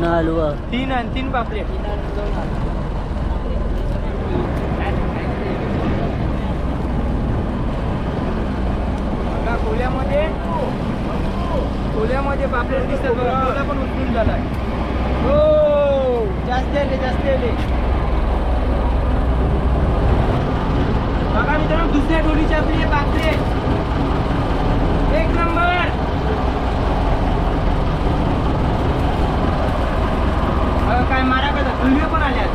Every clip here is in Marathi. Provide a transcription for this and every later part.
ना हलवा तीन आणि तीन पापलेट. बघा कोल्यामध्ये कोल्यामध्ये पापलेट दिसतात बघा कोला पण उचलून झालाय. हो! जास्त आले जास्त आले बघा मित्रांनो दुसऱ्या डोलीची आपली हे पापलेट. एक नंबर! काय मारा का हलवे पण आल्यात.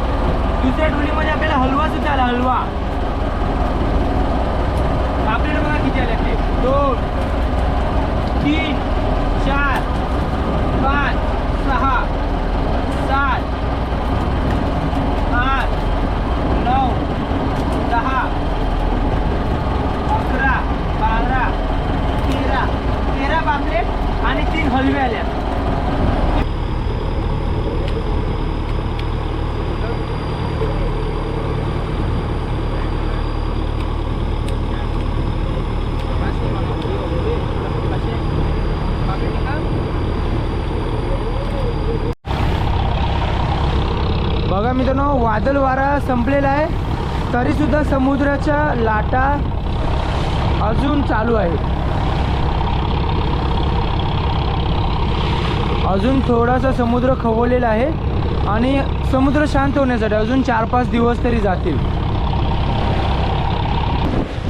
दुसऱ्या डोलीमध्ये आपल्याला हलवा सुद्धा आला हलवा. आपल्याला बघा किती आले ते. दोन तीन चार पाच सहा सात आठ नऊ दहा अकरा बारा तेरा तेरा पापलेट आणि तीन हलवे आल्या बघा मित्रांनो वादळ वारा संपलेला आहे. तरीसुद्धा समुद्राच्या लाटा अजून चालू आहे अजून थोडासा समुद्र खवळलेला आहे आणि समुद्र शांत होण्यासाठी अजून चार पाच दिवस तरी जातील.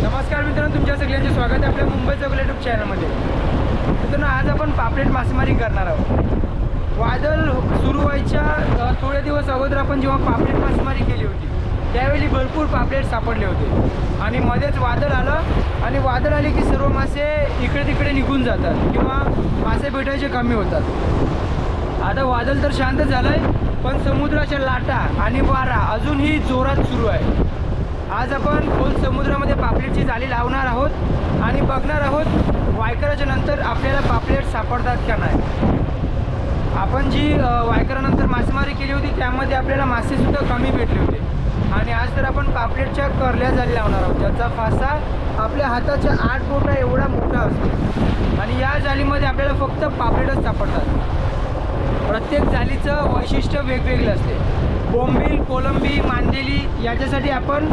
नमस्कार मित्रांनो तुमच्या सगळ्यांचे स्वागत आहे आपल्या मुंबई चौक युट्यूब चॅनलमध्ये मित्रांनो आज आपण पापलेट मासेमारी करणार आहोत. वादळ सुरू व्हायच्या थोडे दिवस अगोदर आपण जेव्हा पापलेट मासेमारी केली होती त्यावेळी भरपूर पापलेट सापडले होते. आणि मध्येच वादळ आलं आणि वादळ आले की सर्व मासे इकडे तिकडे निघून जातात किंवा मासे भेटायचे कमी होतात. आता वादळ तर शांत झालं आहे पण समुद्राच्या लाटा आणि वारा अजूनही जोरात सुरू आहे. आज आपण खोल समुद्रामध्ये पापलेटची जाळी लावणार आहोत आणि बघणार आहोत वायकराच्या नंतर आपल्याला पापलेट सापडतात का नाही. आपण जी वायकरानंतर मासेमारी केली होती त्यामध्ये आपल्याला मासेसुद्धा कमी भेटले होते. आणि आज तर आपण पापलेटच्या करल्या जाळी लावणार आहोत. ज्याचा फासा आपल्या हाताच्या आठ बोटा एवढा मोठा असतो. आणि या जालीमध्ये आपल्याला फक्त पापलेटच सापडतात. प्रत्येक जालीचं वैशिष्ट्य वेगवेगळं असते. बोंबील कोलंबी मांदेली याच्यासाठी आपण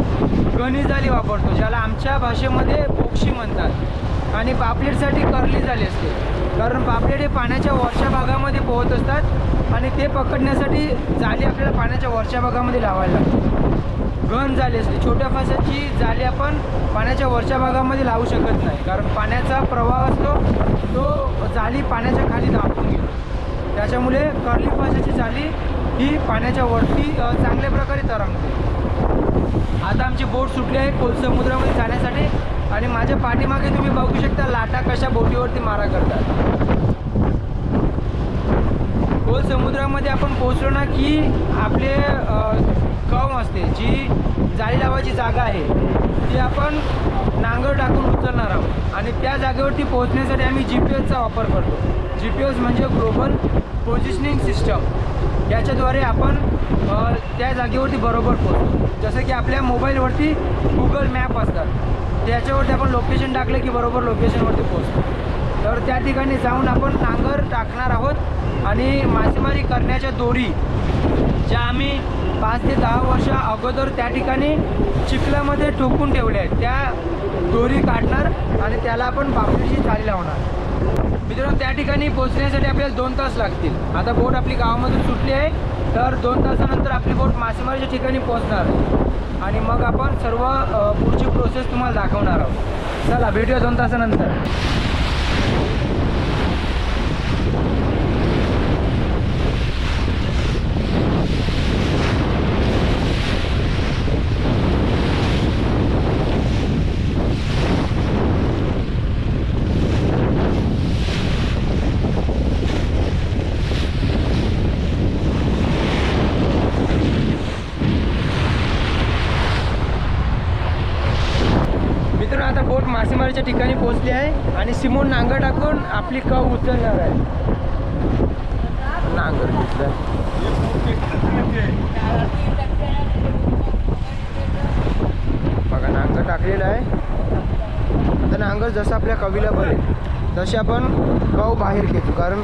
गणी जाळी वापरतो ज्याला आमच्या भाषेमध्ये बोक्षी म्हणतात. आणि पापलेटसाठी करली जाली असते. कारण पापलेट हे पाण्याच्या वरच्या भागामध्ये पोहत असतात आणि ते पकडण्यासाठी जाळी आपल्याला पाण्याच्या वरच्या भागामध्ये लावायला लागते. घन जाळी असते. छोट्या फासाची जाळी आपण पाण्याच्या वरच्या भागामध्ये लावू शकत नाही. कारण पाण्याचा प्रवाह असतो तो जाळी पाण्याच्या खाली दाबून घेतो. त्याच्यामुळे कर्ली फासाची जाळी ही पाण्याच्या वरती चांगल्या प्रकारे तरंगते. आता आमची बोट सुटली आहे खोल समुद्रामध्ये जाण्यासाठी. आणि माझ्या पाठीमागे तुम्ही बघू शकता लाटा कशा बोटीवरती मारा करतात. खोल समुद्रामध्ये आपण पोहोचलो ना की आपले कम असते जी जाळी लावायची जागा आहे ती आपण नांगर टाकून उचलणार आहोत. आणि त्या जागेवरती पोहोचण्यासाठी आम्ही जी पी एसचा वापर करतो. जी पी एस म्हणजे ग्लोबल पोझिशनिंग सिस्टम याच्याद्वारे आपण त्या जागेवरती बरोबर पोहोचतो. जसं की आपल्या मोबाईलवरती गुगल मॅप असतात. त्याच्यावरती आपण लोकेशन टाकलं की बरोबर लोकेशनवरती पोहोचतो. तर त्या ठिकाणी जाऊन आपण नांगर टाकणार आहोत आणि मासेमारी करण्याच्या दोरी ज्या आम्ही पाच ते दहा वर्ष अगोदर त्या ठिकाणी चिखलामध्ये ठोकून ठेवल्या आहेत. त्या दोरी काढणार आणि त्याला आपण बापडीची जाळी लावणार. मित्रांनो त्या ठिकाणी पोहोचण्यासाठी आपल्याला दोन तास लागतील. आता बोट आपली गावामधून सुटली आहे तर दोन तासानंतर आपली बोट मासेमारीच्या ठिकाणी पोहोचणार आहे. आणि मग आपण सर्व पुढची प्रोसेस तुम्हाला दाखवणार आहोत. चला भेटूया दोन तासानंतर मित्रांनो आता बोट मासेमारीच्या ठिकाणी पोहोचली आहे आणि सिमोन नांगर टाकून आपली कव उचलणार आहे. नांगर घेतलं बघा नांगर टाकलेलं आहे. आता नांगर जसं आपल्या कवीला बरेल तसे आपण कव बाहेर खेचू कारण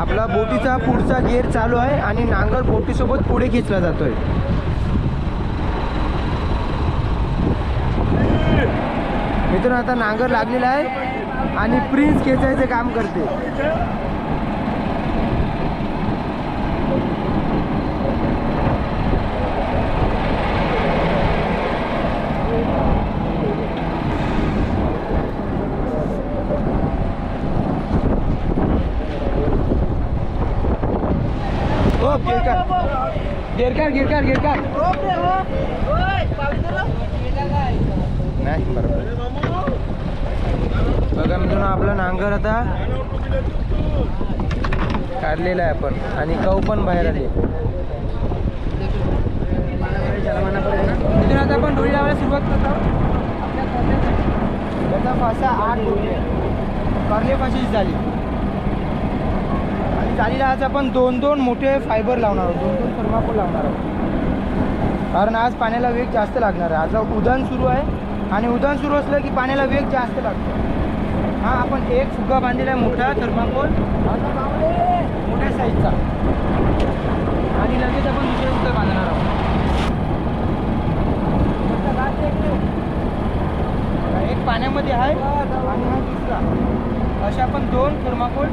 आपला बोटीचा पुढचा गेअर चालू आहे आणि नांगर बोटीसोबत पुढे खेचला जातोय. मित्रांनो आता नांगर लागलेला आहे आणि प्रिन्स खेचायचे काम करते. हो गिरकार. गिरकार गिरकार गिरकार. नाही बरोबर. बघा मित्रांनो आपला नांगर आता काढलेला आहे आपण. आणि कव पण बाहेर आले. मित्रांनो आता आपण डोळी लावायला सुरुवात करत. त्याचा फासा आठ कारले फाशीची झाली. आणि जाळीला आज आपण दोन दोन मोठे फायबर लावणार आहोत. दोन दोन थर्माकोल लावणार आहोत. कारण आज पाण्याला वेग जास्त लागणार आहे. आज उदान सुरू आहे. आणि उदान सुरू असलं की पाण्याला वेग जास्त लागतो. हा आपण एक फुगा बांधलेला आहे मोठा थर्माकोल. मोठ्या साईजचा आणि लगेच आपण दुसरे फुगा बांधणार आहोत. एक पाण्यामध्ये आहे आणि हा दुसरा. असे आपण दोन थर्माकोल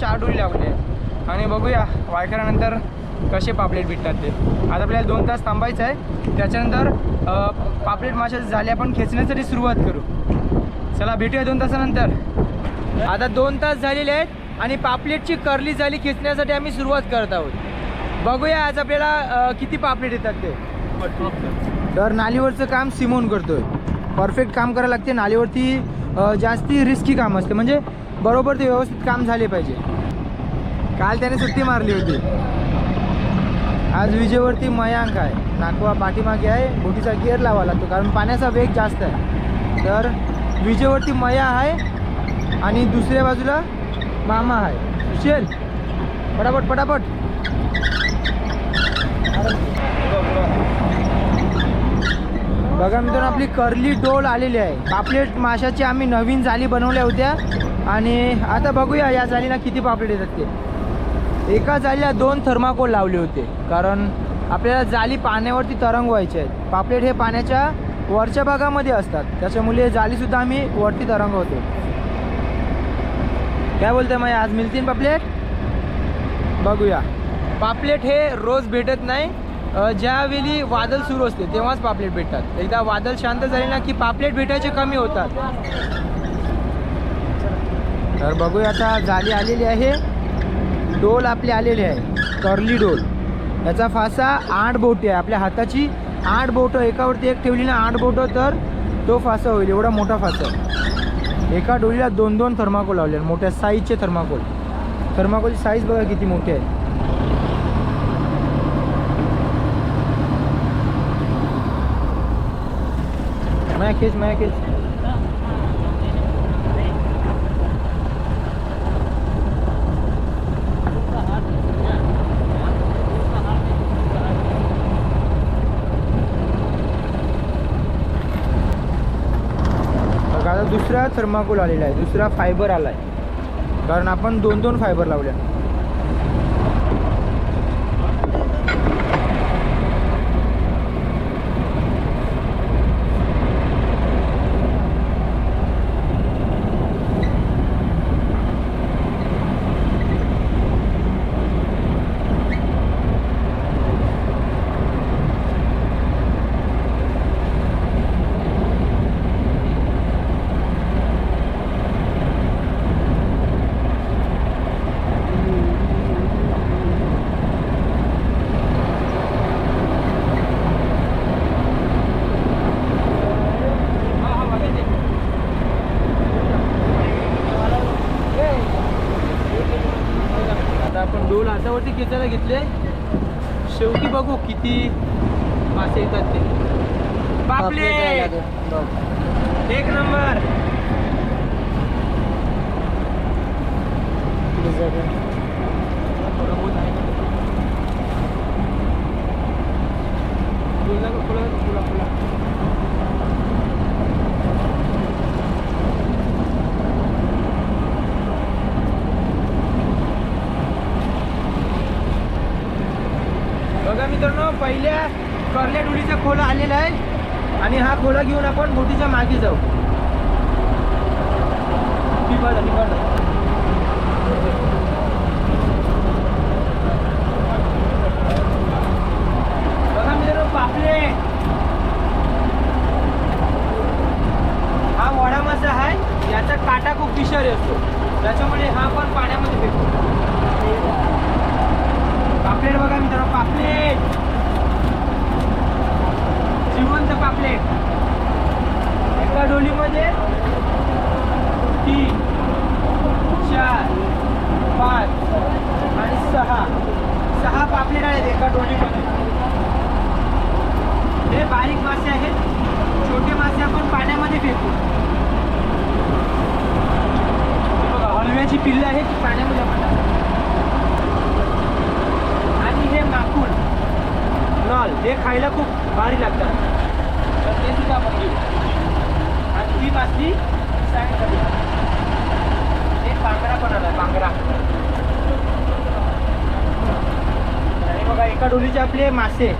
चार डोली लावले. आणि बघूया वायकरानंतर कसे पापलेट भेटतात ते. आता आपल्याला दोन तास थांबायचं आहे. त्याच्यानंतर पापलेट माशा झाले आपण खेचण्यासाठी सुरुवात करू. चला भेटूया दोन तासानंतर. आता दोन तास झालेले आहेत आणि पापलेटची करली झाली खेचण्यासाठी आम्ही सुरुवात करत आहोत. बघूया आज आपल्याला किती पापलेट येतात ते. तर नालीवरचं काम सिमोन करतोय. परफेक्ट काम करायला लागते. नालीवरती जास्ती रिस्की काम असते. म्हणजे बरोबर ते व्यवस्थित काम झाले पाहिजे. काल त्याने सुट्टी मारली होती. आज विजेवरती मयांक आहे. नाकवा पाठीमागे आहे. बोटीचा गिअर लावा लागतो. कारण पाण्याचा वेग जास्त आहे. तर विजेवरती मया आहे आणि दुसऱ्या बाजूला मामा आहे. सुशील पटापट पटापट. बघा मित्रांनो आपली करली डोल आलेली आहे. पापलेट माशाची आम्ही नवीन जाली बनवल्या होत्या. आणि आता बघूया या जालीला किती पापलेट येतात ते. एका जालीला दोन थर्माकोल लावले होते. कारण आपल्याला जाली पाण्यावरती तरंगवायचे आहेत पापलेट हे पाण्याच्या वरच्या भागामध्ये असतात. त्याच्यामुळे जालीसुद्धा आम्ही वरती तरंगवतो. काय बोलते मग आज मिळतील पापलेट? बघूया. पापलेट हे रोज भेटत नाही. ज्यावेळी वादळ सुरू असते तेव्हाच पापलेट भेटतात. एकदा वादळ शांत झाले ना की पापलेट भेटायचे कमी होतात. तर बघूया आता जाली आलेली आहे. डोल आपली आलेली आहे. कर्ली डोल. याचा फासा आठ बोटी आहे. आपल्या हाताची आठ बोटं एकावरती एक ठेवली ना आठ बोटं तर तो फासा होईल. एवढा मोठा फासा एका डोलीला दोन दोन थर्माकोल लावले मोठ्या साईजचे थर्माकोल. थर्माकोलची साईज बघा किती मोठी आहे. मॅकेज मॅकेज. आता दुसरा थर्माकोल आलेला आहे दुसरा फायबर आला आहे कारण आपण दोन दोन फायबर लावल्या आता आपण हातावरती खेचायला घेतले. शेवटी बघू किती मासे येतात ते. बापले एक नंबर. फुला फुला फुला फुला बघा मित्रांनो पहिल्या कर्ल्या डोलीचा खोला आलेला आहे. आणि हा खोला घेऊन आपण बोटीच्या मागे जाऊ. टिपाला टिपाला बघा मित्रांनो पापले हा वडा मासा आहे याचा काटा खूप विषारी असतो त्याच्यामुळे हा पण पाण्यामध्ये फेकतो पापलेट बघा मित्रांनो पापलेट जिवंत पापलेट एका डोलीमध्ये तीन चार पाच आणि सहा सहा पापलेट आहेत एका डोलीमध्ये हे बारीक मासे आहेत छोटे मासे आपण पाण्यामध्ये फेकू हे बघा हलव्याची पिल्लं आहे ती पाण्यामध्ये आणि हे माकूड नॉल हे खायला खूप भारी लागतात. तर ते सुद्धा आपण घेऊ. आणि ही मासली साईडला हे पांगरा पण आला पांगरा आणि बघा एका डोलीचे आपले मासे.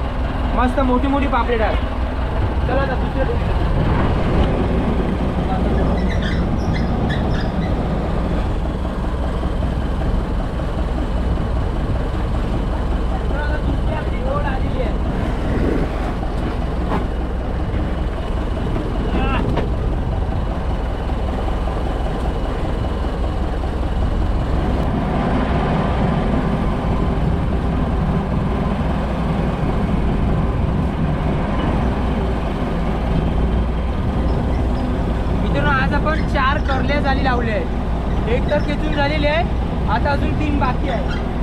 मस्त मोठी मोठी पापलेट आहेत. चला आता दुसऱ्या डोलीला आता दुसरी आपली डोल आलेली आहे मित्रांनो आज आपण चार करल्या जाली लावले आहेत एक तर खेचून झालेली आहे. आता अजून तीन बाकी आहे.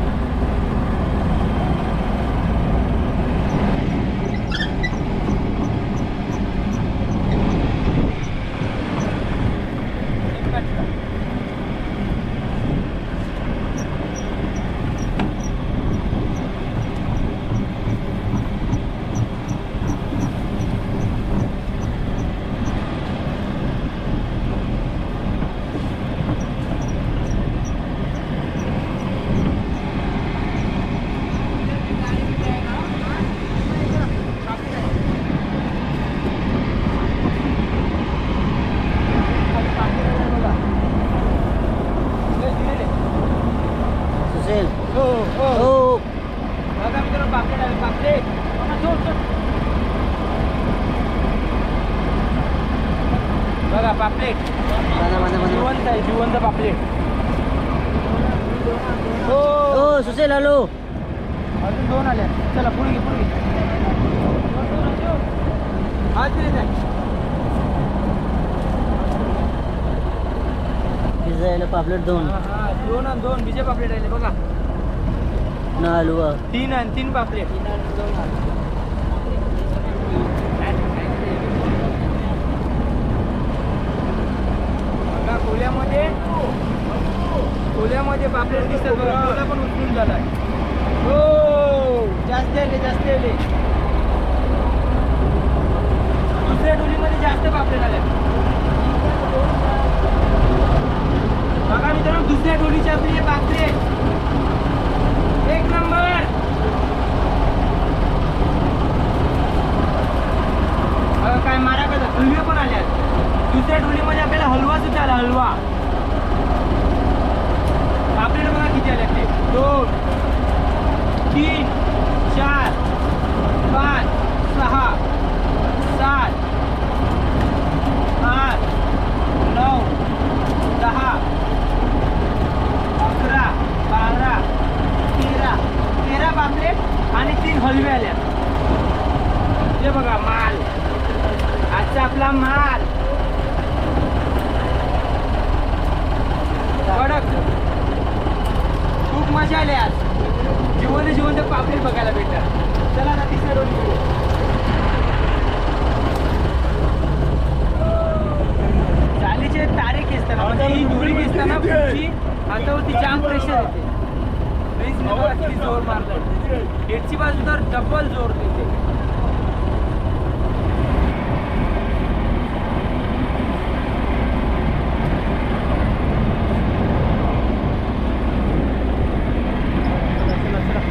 पापलेट दोन. दोन आणि दोन. विजय पापलेट आले बघा. ना हलवा. तीन आणि तीन पापलेट. बघा कोल्यामध्ये कोल्यामध्ये पापलेट दिसतात बघा. कोला पण उचलून झालाय. हो जास्त आले जास्त आले. दुसऱ्या डोलीमध्ये जास्त पापलेट आल्या बघा मित्रांनो दुसऱ्या डोलीची आपली हे एक नंबर. काय मारा कसं हलवे पण आले आहेत. दुसऱ्या डोलीमध्ये आपल्याला हलवा सुद्धा आला हलवा. आपल्याला बघा किती आल्या ते. दोन तीन चार पाच सहा सात आठ नऊ दहा अकरा बारा तेरा तेरा पापलेट आणि तीन हलवे आल्या हे बघा माल आजचा आपला माल कडक खूप मजा आली आज जिवंत जिवंत पापलेट बघायला भेटतात चला आता तिसऱ्या डोली चालीचे तारे खेचताना म्हणजे ही डोळी खेचताना पुढची हातावरती जाम प्रेशर येते फ्रीजने बघा किती जोर मारलाय हेडची बाजू तर डबल जोर देते चला, चला, चला.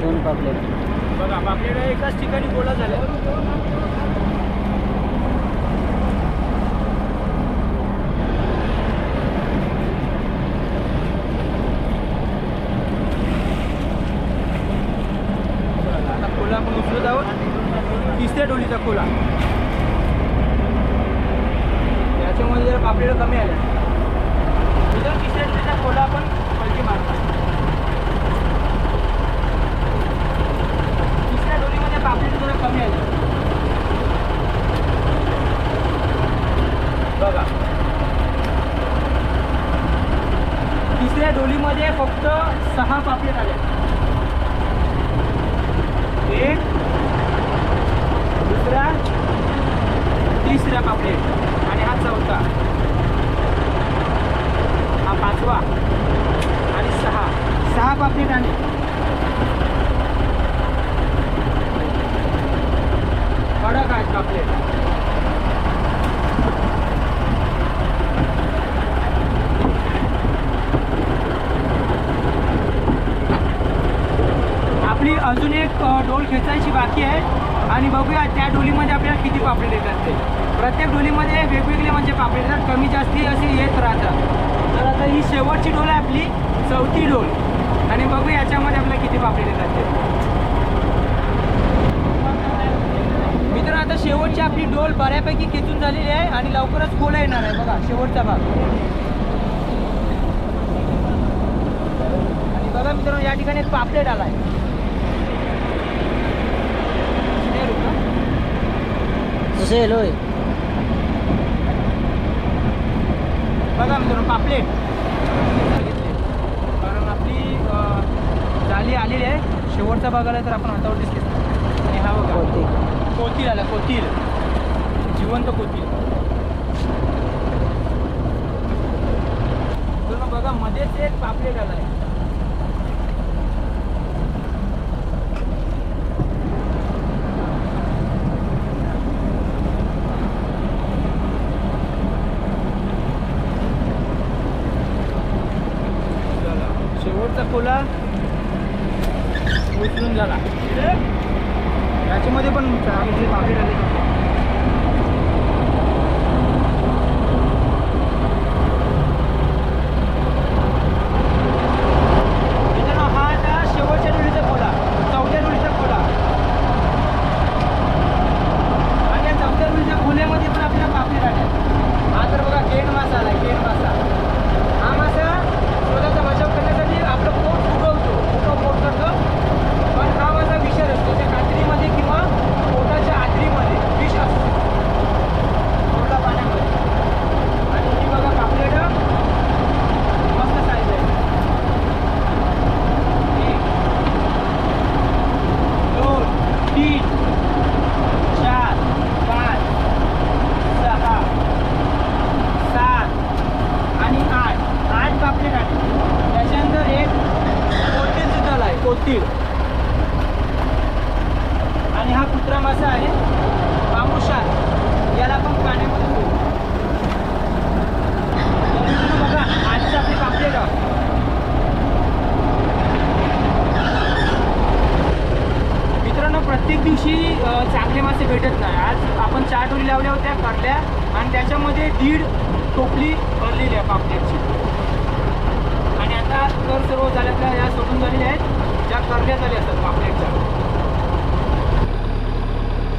दोन पापलेट बघा ठिकाणी गोळा झाल्या. आता खोला आपण उचलत आहोत. तिसऱ्या डोलीचा खोला. याच्यामध्ये जरा पापलेट कमी आल्या इथं तिसऱ्या डोलीचा खोला आपण पलटी मारतो तिसऱ्या डोलीमध्ये पापलेट जरा कमी आले बघा तिसऱ्या डोलीमध्ये फक्त सहा पापलेट आले एक दुसरा तिसरा पापलेट आणि हा चौथा हा पाचवा आणि सहा सहा पापलेट आणि कडक आहेत पापलेट आपली अजून एक अ, डोल खेचायची बाकी आहे आणि बघूया त्या डोलीमध्ये आपल्याला किती पापलेट येतात ते प्रत्येक डोलीमध्ये वेगवेगळे म्हणजे पापलेट येतात कमी जास्ती असे येत राहतात तर आता ही शेवटची डोल आहे आपली चौथी डोल आणि बघू याच्यामध्ये आपल्याला किती पापलेट येतात ते मित्र आता शेवटची आपली डोल बऱ्यापैकी खेचून झालेली आहे आणि लवकरच खोला येणार आहे बघा शेवटचा भाग. आणि बघा मित्रांनो या ठिकाणी एक पापलेट हे. सुसेल होय. बघा मित्रांनो पापलेट. कारण आपली जाळी आलेली आहे. शेवटचा भाग आला तर आपण हातावरतीच घेतो आणि हा बघा. कोतील आला कोतील. जिवंत कोथिंबीर बघा मध्येच एक पापलेट आला आहे. शेवटचा कोला उचलून झाला. याच्यामध्ये पण पापलेट आले.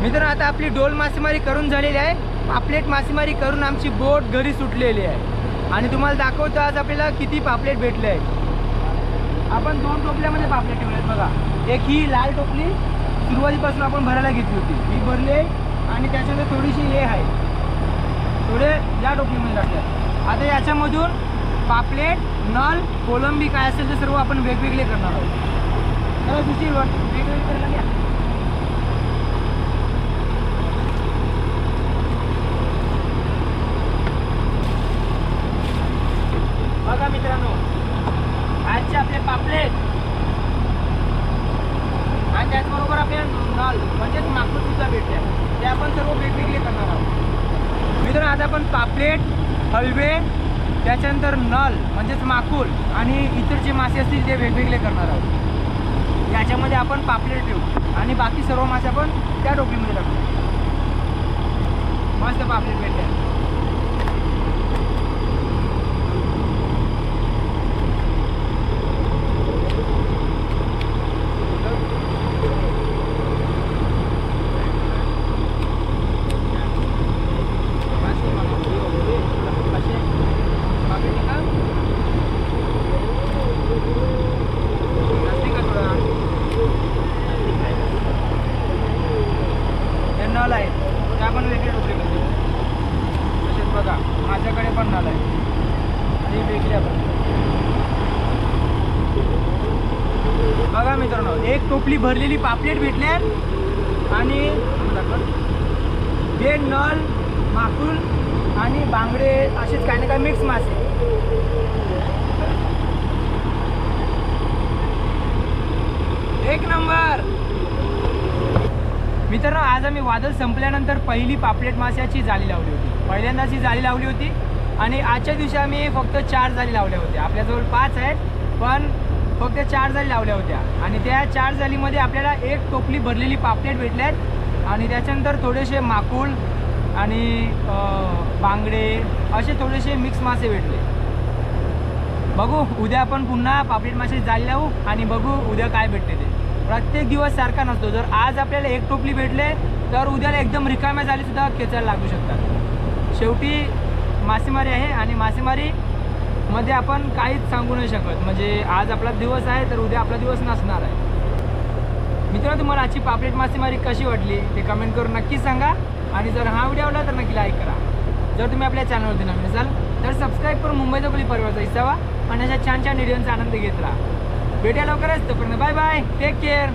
मित्रांनो आता आपली डोल मासेमारी करून झालेली आहे. पापलेट मासेमारी करून आमची बोट घरी सुटलेली आहे. आणि तुम्हाला दाखवतो आज आपल्याला किती पापलेट भेटले आहेत. आपण दोन टोपल्यामध्ये पापलेट ठेवले बघा. एक ही लाल टोपली सुरुवातीपासून आपण भरायला घेतली होती. ही भरली आणि त्याच्यामध्ये थोडीशी हे आहे. थोडे या टोपलीमध्ये टाकले आता याच्यामधून पापलेट नल कोलंबी काय असेल ते सर्व आपण वेगवेगळे करणार आहोत. तर दुसरी वेगवेगळे करायला घ्या बघा मित्रांनो आजचे आपले पापलेट आणि त्याचबरोबर आपल्या नल म्हणजेच माकूड सुद्धा भेटले ते आपण सर्व वेगवेगळे करणार आहोत. मित्र आता आपण पापलेट हलवे त्याच्यानंतर नल म्हणजेच माकूल आणि इतर जे मासे असतील ते वेगवेगळे करणार आहोत. याच्यामध्ये आपण पापलेट ठेवू आणि बाकी सर्व मासे आपण त्या टोपलीमध्ये टाकू. मस्त पापलेट भेटले नल आहे ते आपण वेगळे टोपले करतो तसेच बघा माझ्याकडे पण नल आहे आणि वेगळे आपण बघा मित्रांनो एक टोपली भरलेली पापलेट भेटल्यात. आणि हे नल माकुल आणि बांगडे असेच काही ना काही मिक्स मासे. एक नंबर. मित्रांनो आज आम्ही वादळ संपल्यानंतर पहिली पापलेट माशाची जाळी लावली होती. पहिल्यांदाच ही जाळी लावली होती. आणि आजच्या दिवशी आम्ही फक्त चार जाळी लावल्या होत्या. आपल्याजवळ पाच आहेत पण फक्त चार जाळी लावल्या होत्या. आणि त्या चार जाळीमध्ये आपल्याला एक टोपली भरलेली पापलेट भेटल्यात. आणि त्याच्यानंतर थोडेसे माकूळ आणि बांगडे असे थोडेसे मिक्स मासे भेटले. बघू उद्या आपण पुन्हा पापलेट मासे जाळी लावू आणि बघू उद्या काय भेटते ते. प्रत्येक दिवस सारखा नसतो. जर आज आपल्याला एक टोपली भेटले तर उद्याला एकदम रिकाम्या जाळीसुद्धा खेचायला लागू शकतात. शेवटी मासेमारी आहे आणि मासेमारी मध्ये आपण काहीच सांगू नाही शकत. म्हणजे आज आपला दिवस आहे तर उद्या आपला दिवस नसणार आहे. मित्रांनो तुम्हाला आजची पापलेट मासेमारी कशी वाटली ते कमेंट करून नक्कीच सांगा. आणि जर हा व्हिडिओ आवडला तर नक्की लाईक करा. जर तुम्ही आपल्या चॅनलवरती नवीन असाल तर सबस्क्राईब करून मुंबई दोघली परिवाराचा हिस्सा व्हा आणि अशा छान छान व्हिडिओंचा आनंद घेत राहा. भेटा लवकरच. तोपर्यंत बाय बाय टेक केअर